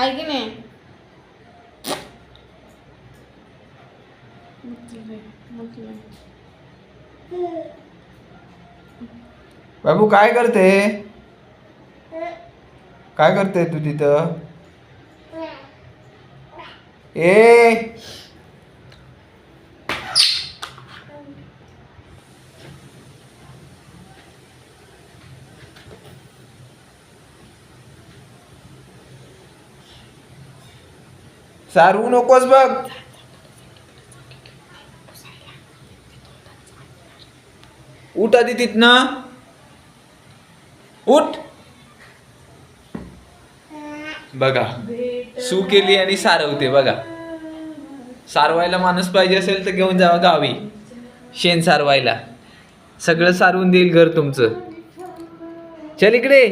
आहे की नाही? बाबू काय करते? काय करते तू तिथं? ए! सारवू नकोस बघ उठ आधी तिथनं उठ बघा सू केली आणि सारवते बघा सारवायला माणूस पाहिजे असेल तर घेऊन जावा गावी शेण सारवायला सगळं सारवून देईल घर तुमचं चल इकडे